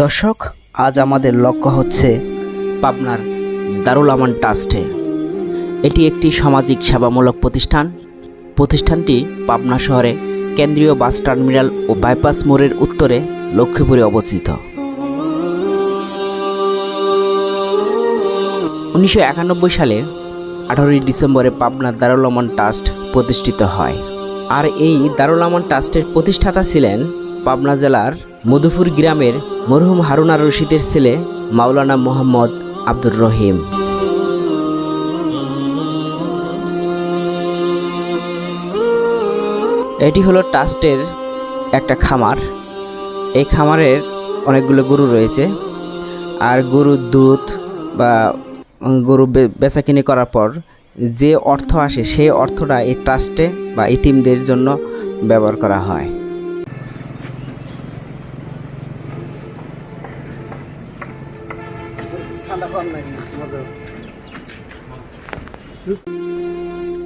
দর্শক, আজ আমাদের লক্ষ্য হচ্ছে পাবনার দারুল আমান ট্রাস্টে। এটি একটি সামাজিক সেবামূলক প্রতিষ্ঠান। প্রতিষ্ঠানটি পাবনা শহরে কেন্দ্রীয় বাস টার্মিনাল ও বাইপাস মোড়ের উত্তরে লক্ষ্মীপুরে অবস্থিত। উনিশশো একানব্বই সালে আঠারোই ডিসেম্বরে পাবনা দারুল আমান ট্রাস্ট প্রতিষ্ঠিত হয়। আর এই দারুল আমান ট্রাস্টের প্রতিষ্ঠাতা ছিলেন পাবনা জেলার মধুপুর গ্রামের মরহুম হারুনা রশিদের ছেলে মাওলানা মোহাম্মদ আব্দুর রহিম। এটি হলো ট্রাস্টের একটা খামার। এই খামারের অনেকগুলো গরু রয়েছে। আর গরুর দুধ বা গরু বে- বেচাকিনি করার পর যে অর্থ আসে, সেই অর্থটা এই ট্রাস্টে বা ইতিমদের জন্য ব্যবহার করা হয়।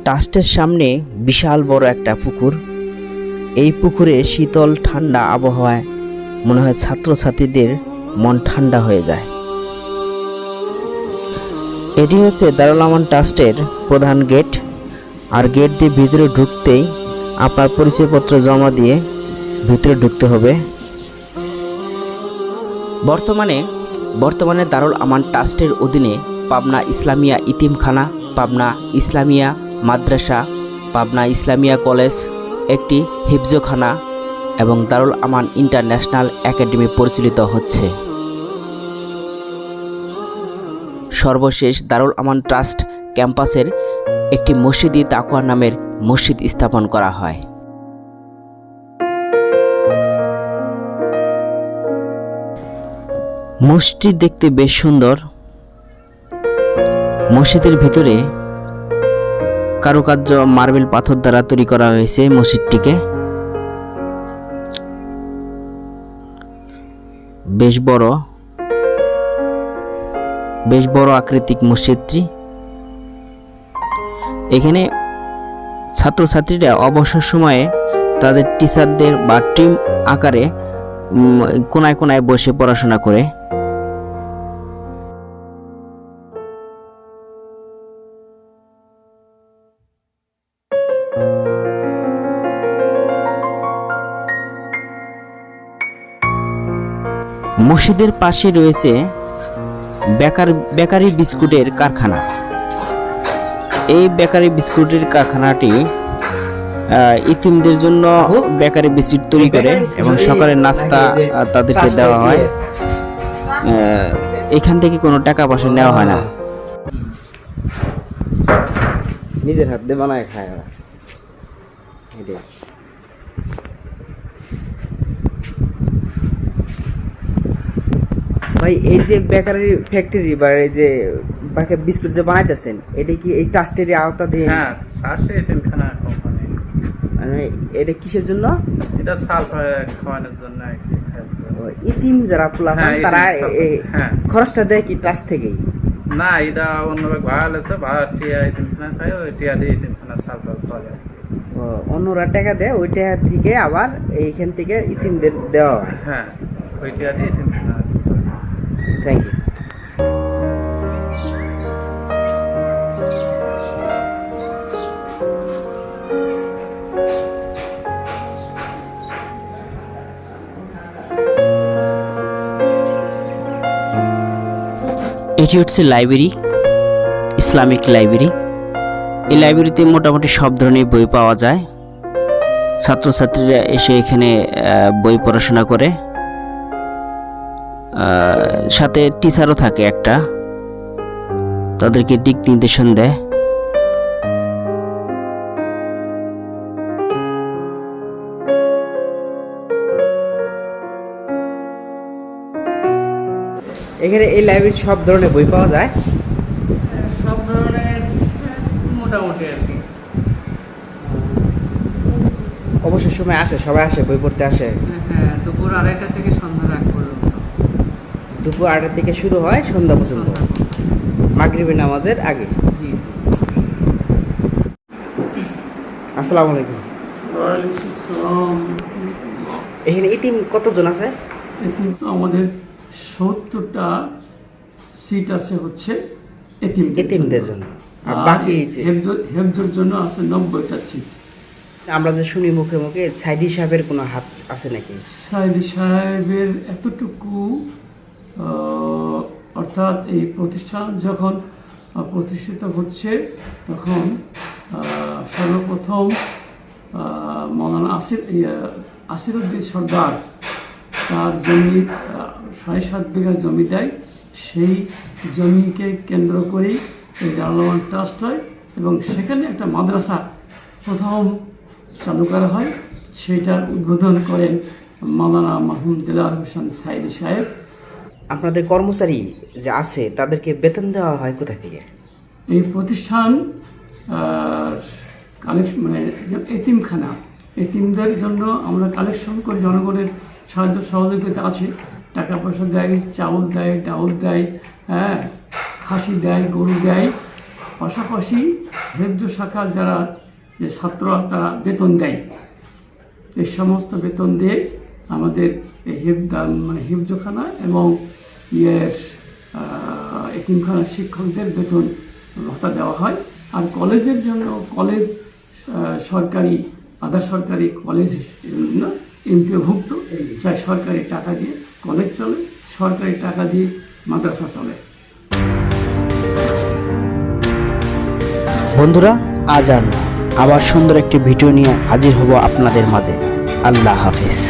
ট্রাস্টের সামনে বিশাল বড় একটা পুকুর। এই পুকুরে শীতল ঠান্ডা আবহাওয়ায় মনে হয় ছাত্রছাত্রীদের মন ঠান্ডা হয়ে যায়। এটি হচ্ছে দারুল আমান ট্রাস্টের প্রধান গেট। আর গেট দিয়ে ভিতরে ঢুকতেই আপনার পরিচয়পত্র জমা দিয়ে ভিতরে ঢুকতে হবে। বর্তমানে বর্তমানে দারুল আমান ট্রাস্টের অধীনে পাবনা ইসলামিয়া ইতিমখানা, পাবনা ইসলামিয়া মাদ্রাসা, পাবনা ইসলামিয়া কলেজ, একটি হিফজখানা এবং দারুল আমান ইন্টারন্যাশনাল একাডেমি পরিচালিত হচ্ছে। সর্বশেষ দারুল আমান ট্রাস্ট ক্যাম্পাসের একটি মসজিদি তাকুয়া নামের মসজিদ স্থাপন করা হয়। মসজিদ দেখতে বেশ সুন্দর। মসজিদের ভিতরে কারুকার্য মার্বেল পাথর দ্বারা তৈরি করা হয়েছে মসজিদটিকে। বেশ বড় বেশ বড় আকৃতিক মসজিদটি। এখানে ছাত্রছাত্রীরা অবসর সময়ে তাদের টিচারদের বা টিম আকারে কোনায় কোনায় বসে পড়াশোনা করে। মসজিদের পাশে রয়েছে বেকার বেকারি বিস্কুটের কারখানা। এই বেকারি বিস্কুটের কারখানাটি ইতিমদের জন্য বেকারি বিস্কুট তৈরি করে এবং সকালের নাস্তা তাদেরকে দেওয়া হয়। এখান থেকে কোনো টাকা পয়সা নেওয়া হয় না। নিজের হাত বানায় খায় ওরা। ভাই এই যে বেকারি ফ্যাক্টরি বা এই যে বাকি বিস্কুট যে বানাইতেছেন এটা কি এই ট্রাস্টের আওতাধীন হ্যাঁ শ্বাসে এতিমখানা কোম্পানি মানে এটা কিসের জন্য? এটা সাল খাওয়ানোর জন্য ইতিম যারা পোলা হ্যাঁ, তারা হ্যাঁ। খরচটা দেয় কি ট্রাস্ট থেকেই? না এটা অন্যভাবে ভাড়া লেছে ভাড়া টিয়া এতিমখানা খায় ওই টিয়া দিয়ে এতিমখানা সাল চলে ও, অন্যরা টাকা দেয় ওই টাকা থেকে আবার এইখান থেকে ইতিমদের দেওয়া হয়। হ্যাঁ ওই টিয়া দিয়ে। থ্যাংক ইউ এটি হচ্ছে লাইব্রেরি ইসলামিক লাইব্রেরি এই লাইব্রেরিতে মোটামুটি সব ধরনের বই পাওয়া যায়। ছাত্রছাত্রীরা এসে এখানে বই পড়াশোনা করে। সাথে টিচারও থাকে একটা। তাদেরকে দিক নির্দেশন দেয়। এখানে এই লাইব্রেরি সব ধরনের বই পাওয়া যায়? সব ধরনের মোটামুটি আর কি। অবসর সময় আসে সবাই আসে বই পড়তে আসে। হ্যাঁ দুপুর আড়াইটা থেকে সন্ধ্যা রাত পর্যন্ত। দুপুর আটটা থেকে শুরু হয় সন্ধ্যা পর্যন্ত। মাগরিবি নামাজের আগে। জি আসসালামু আলাইকুম। এখানে ইতিম কতজন আছে? এতিম তো আমাদের সত্তরটা সিট আছে হচ্ছে এতিম এতিমদের জন্য। আর বাকি হেফজোর জন্য আছে নব্বইটা সিট। আমরা যে শুনি মুখে মুখে সাইদি সাহেবের কোনো হাত আছে নাকি? সাইদি সাহেবের এতটুকু অর্থাৎ এই প্রতিষ্ঠান যখন প্রতিষ্ঠিত হচ্ছে, তখন সর্বপ্রথম মৌলানা আসির আসিরুদ্দিন সর্দার তার জমি সাড়ে সাত বিঘা জমি দেয় সেই জমিকে কেন্দ্র করেই এই লালমান ট্রাস্ট হয় এবং সেখানে একটা মাদ্রাসা প্রথম চালু করা হয়। সেটার উদ্বোধন করেন মাওলানা মাহমুদ দিলার হোসেন সাইদি সাহেব। আপনাদের কর্মচারী যে আছে, তাদেরকে বেতন দেওয়া হয় কোথা থেকে? এই প্রতিষ্ঠান মানে এতিমখানা, এতিমদের জন্য আমরা কালেকশন করে, জনগণের সাহায্য, সহযোগিতা আছে। টাকা পয়সা দেয়, চাউল দেয়, ডাউল দেয় হ্যাঁ খাসি দেয়, গরু দেয়। পাশাপাশি হেফজ শাখার যারা যে ছাত্র, তারা বেতন দেয়। এই সমস্ত বেতন দিয়ে আমাদের হেফদা মানে হেফজখানা এবং আহ, এতিমখানার শিক্ষকদের বেতন ভাতা দেওয়া হয়। আর কলেজের জন্য কলেজ সরকারি আধা সরকারি কলেজ এমপিভুক্ত চাই সরকারি টাকা দিয়ে কলেজ চলে সরকারি টাকা দিয়ে মাদ্রাসা চলে। বন্ধুরা আজ আর আবার সুন্দর একটি ভিডিও নিয়ে হাজির হব আপনাদের মাঝে। আল্লাহ হাফিজ।